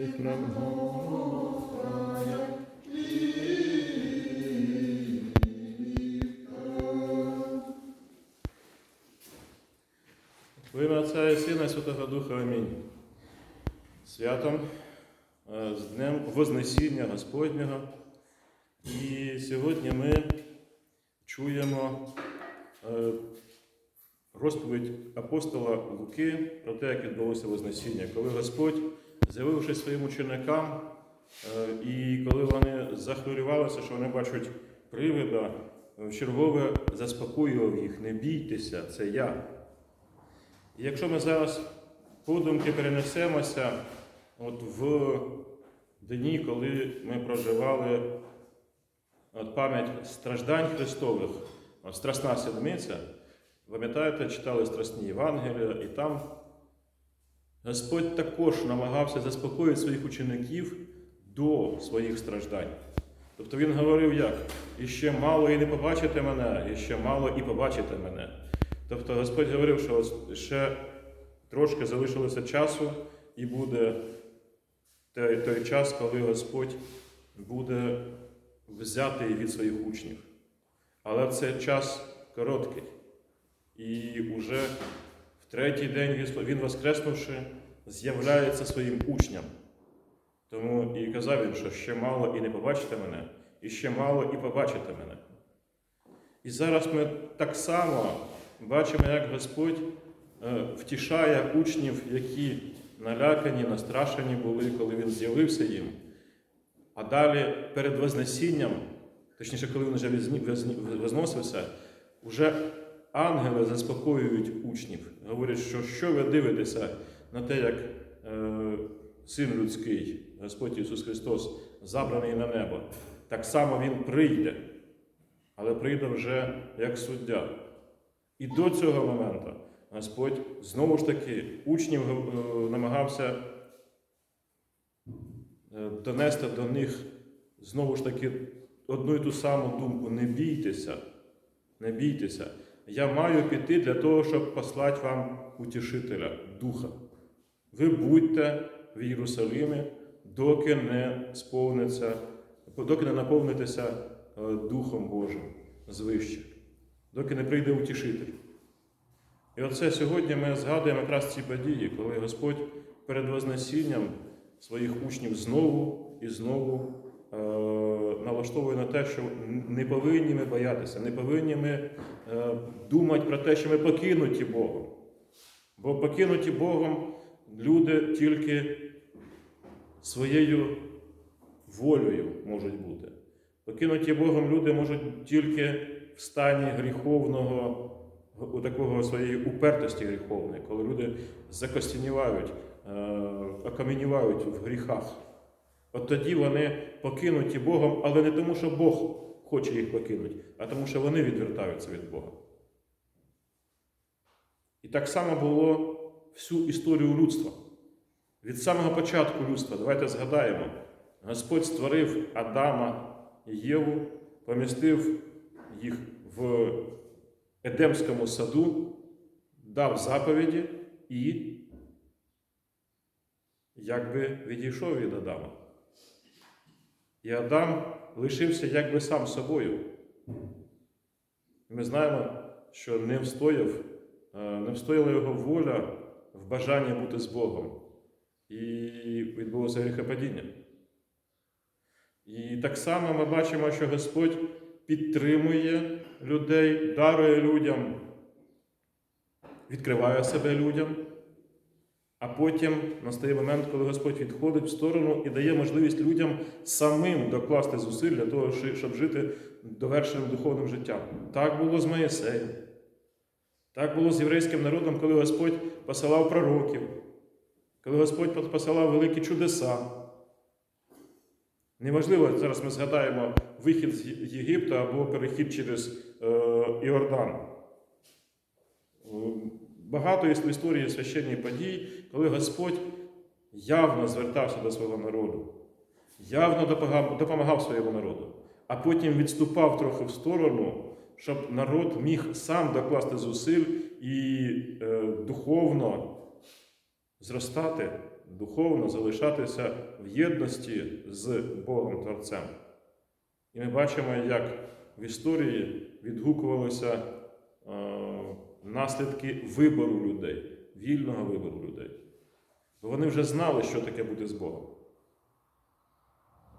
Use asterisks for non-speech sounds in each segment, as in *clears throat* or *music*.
Во ім'я Отця і Сина і Святого Духа Амінь. Святом з Днем Вознесіння Господнього. І сьогодні ми чуємо е, розповідь апостола Луки про те, як відбулося Вознесіння, коли Господь, з'явившись своїм ученикам, е, і коли вони захвилювалися, що вони бачать привида, в чергове заспокоював їх, не бійтеся, це я. І якщо ми зараз подумки перенесемося от в дні, коли ми проживали от пам'ять страждань Христових, от Страсна Седмиця, пам'ятаєте, читали Страсні Євангелія, і там Господь також намагався заспокоїти своїх учеників до своїх страждань. Тобто він говорив як? І ще мало і не побачите мене, і ще мало і побачите мене. Тобто Господь говорив, що ще трошки залишилося часу, і буде той, той час, коли Господь буде взятий від своїх учнів. Але це час короткий. І уже третій день він- воскреснувши, з'являється своїм учням. Тому і казав він, що ще мало і не побачите мене, і ще мало і побачите мене. І зараз ми так само бачимо, як Господь е, втішає учнів, які налякані, настрашені були, коли Він з'явився їм. А далі перед Вознесінням, точніше, коли він вже возносився, вже ангели заспокоюють учнів, говорять, що що ви дивитеся на те, як е, Син людський, Господь Ісус Христос, забраний на небо, так само Він прийде, але прийде вже як суддя. І до цього моменту Господь знову ж таки учнів е, намагався е, донести до них знову ж таки одну і ту саму думку: не бійтеся, не бійтеся. Я маю піти для того, щоб послати вам утішителя, Духа. Ви будьте в Єрусалимі, доки не сповниться, доки не наповнитеся е, Духом Божим звище, доки не прийде утішитель. І оце сьогодні ми згадуємо якраз ці події, коли Господь перед Вознесінням своїх учнів знову і знову е, налаштовує на те, що не повинні ми боятися, не повинні ми е, думати про те, що ми покинуті Богом. Бо покинуті Богом люди тільки своєю волею можуть бути. Покинуті Богом люди можуть тільки в стані гріховного, у такого своєї упертості гріховної, коли люди закостінівають, е, окам'янівають в гріхах. От тоді вони покинуті Богом, але не тому, що Бог хоче їх покинути, а тому, що вони відвертаються від Бога. І так само було всю історію людства. Від самого початку людства, давайте згадаємо, Господь створив Адама і Єву, помістив їх в Едемському саду, дав заповіді і якби відійшов від Адама. І Адам лишився якби сам собою. Ми знаємо, що не встояв, е, не встояла його воля в бажанні бути з Богом. І відбулося гріхопадіння. І так само ми бачимо, що Господь підтримує людей, дарує людям, відкриває себе людям, а потім настає момент, коли Господь відходить в сторону і дає можливість людям самим докласти зусиль для того, щоб жити довершеним духовним життям. Так було з Моїсеєм. Так було з єврейським народом, коли Господь посилав пророків, коли Господь посилав великі чудеса. Неважливо, зараз ми згадаємо вихід з Єгипту або перехід через е, Іордан. Багато є в історії священних подій, коли Господь явно звертався до свого народу, явно допомагав, своєму народу, а потім відступав трохи в сторону, щоб народ міг сам докласти зусиль і е, духовно зростати духовно залишатися в єдності з Богом Творцем. І ми бачимо, як в історії відгукувалися е, наслідки вибору людей, вільного вибору людей. Бо вони вже знали, що таке бути з Богом.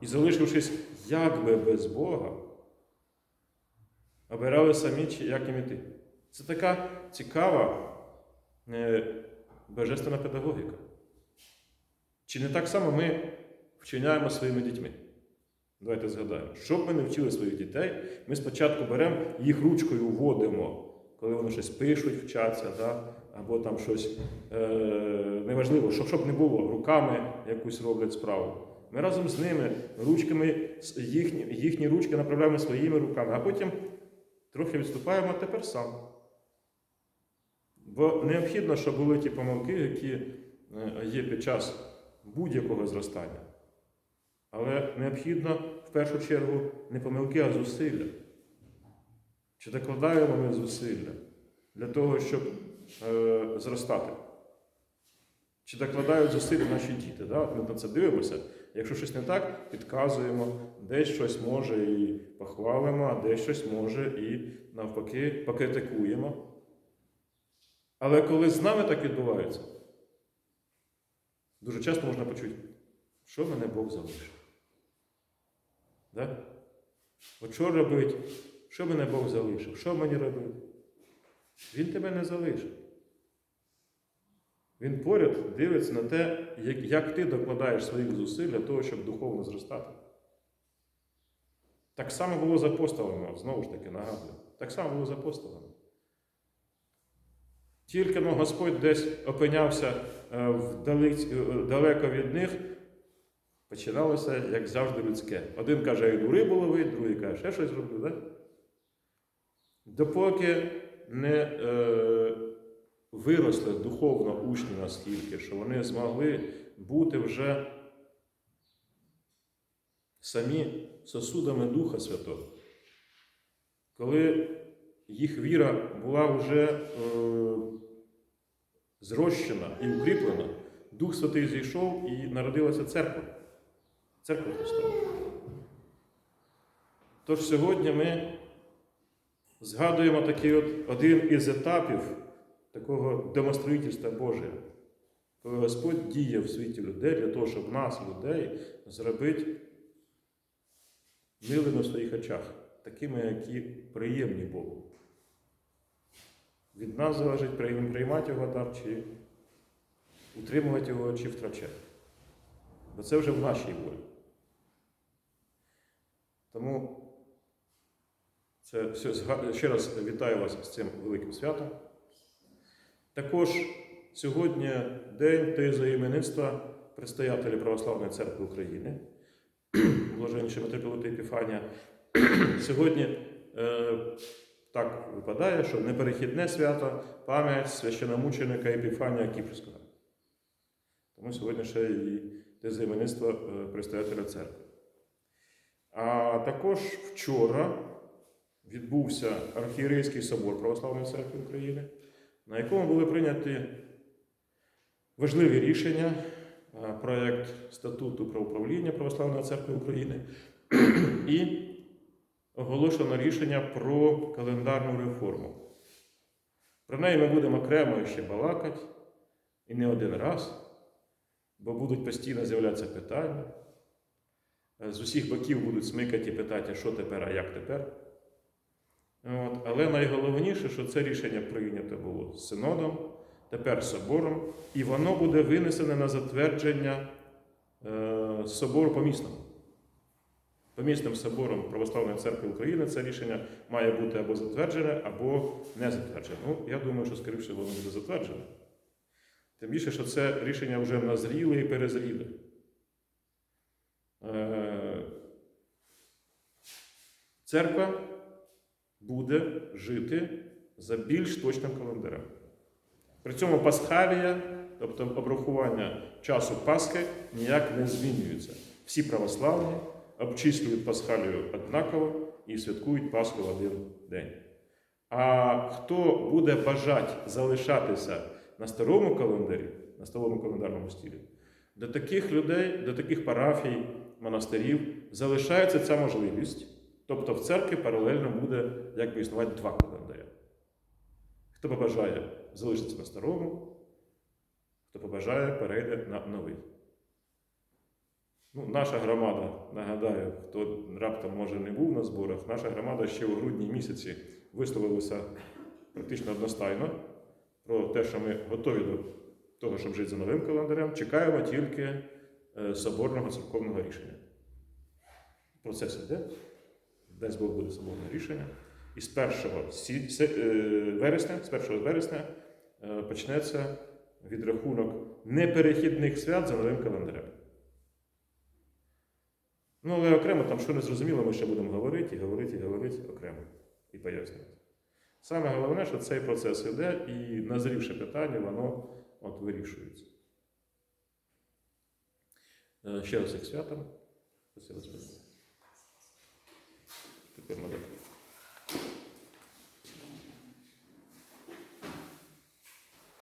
І залишившись якби без Бога, обирали самі, як їм іти. Це така цікава е, божественна педагогіка. Чи не так само ми вчиняємо своїми дітьми? Давайте згадаємо. Щоб ми не вчили своїх дітей, ми спочатку беремо їх ручкою вводимо, коли вони щось пишуть, вчаться, да? або там щось е, неважливо, щоб, щоб не було, руками якусь роблять справу. Ми разом з ними ручками, їхні, їхні ручки направляємо своїми руками, а потім трохи відступаємо, тепер сам. Бо необхідно, щоб були ті помилки, які е, є під час будь-якого зростання. Але необхідно в першу чергу не помилки, а зусилля. Чи докладаємо ми зусилля для того, щоб е, зростати? Чи докладають зусилля наші діти? Да? От Ми на це дивимося. Якщо щось не так, підказуємо, десь щось може і похвалимо, а десь щось може і навпаки покритикуємо. Але коли з нами так відбувається, дуже часто можна почути, що мене Бог залишив. Да? От що робить? Що мене Бог залишив? Що мені робити? Він тебе не залишив. Він поряд дивиться на те, як, ти докладаєш своїх зусиль для того, щоб духовно зростати. Так само було з апостолами, знову ж таки нагадую. Так само було з апостолами. Тільки но Господь десь опинявся е, е, далеко від них, починалося, як завжди, людське. Один каже, я йду рибу ловить, другий каже, ще щось роблю, да? Допоки не е, виросли духовно учні наскільки, що вони змогли бути вже самі сосудами Духа Святого. Коли їх віра була вже е, зрощена і укріплена, Дух Святий зійшов і народилася церква. Церква Христова. Тож сьогодні ми згадуємо такий от один із етапів такого домостроїтельства Божого, коли Господь діє в світі людей для того, щоб нас, людей, зробити милими в своїх очах, такими, які приємні Богу. Від нас залежить приймати його дар чи утримувати його чи втрачати. Бо це вже в нашій волі. Тому це все, ще раз вітаю вас з цим великим святом. Також сьогодні день тезоіменництва предстоятеля Православної церкви України, *clears throat* блаженніше митрополита Епіфанія. *clears throat* Сьогодні е, так випадає, що неперехідне свято пам'ять священомученика Епіфанія Кіпрського. Тому сьогодні ще і тезоіменництво е, предстоятеля церкви. А також вчора відбувся Архієрейський собор Православної церкви України, на якому були прийняті важливі рішення, е, проєкт статуту про управління Православної церкви України і оголошено рішення про календарну реформу. Про неї ми будемо окремо ще балакати і не один раз, бо будуть постійно з'являтися питання. Е, З усіх боків будуть смикати і питати, що тепер, а як тепер. От. Але найголовніше, що це рішення прийнято було синодом, тепер собором, і воно буде винесене на затвердження е, собору помісному. Помісним собором Православної церкви України це рішення має бути або затверджене, або не затверджене. Ну, я думаю, що, скоріше, воно буде затверджене. Тим більше, що це рішення вже назріле і перезріле. Е, Церква буде жити за більш точним календарем. При цьому Пасхалія, тобто обрахування часу Пасхи, ніяк не змінюється. Всі православні обчислюють Пасхалію однаково і святкують Пасху в один день. А хто буде бажати залишатися на старому календарі, на старому календарному стілі, Для таких людей, для таких парафій, монастирів залишається ця можливість. Тобто в церкві паралельно буде якби існувати два календаря. Хто побажає, залишиться на старому, хто побажає, перейде на новий. Ну, наша громада, нагадаю, хто раптом може не був на зборах, наша громада ще у грудні місяці висловилася практично одностайно про те, що ми готові до того, щоб жити за новим календарем, чекаємо тільки е, соборного церковного рішення. Процес йде. Десь Бог буде соборне рішення. І з 1 сі- се- е, вересня, з 1 вересня е, почнеться відрахунок неперехідних свят за новим календарем. Ну, але окремо там, що не зрозуміло, ми ще будемо говорити, і говорити, і говорити окремо і пояснювати. Саме головне, що цей процес йде, і назрівше питання, воно от вирішується. Е, Ще раз їх святом. Фірма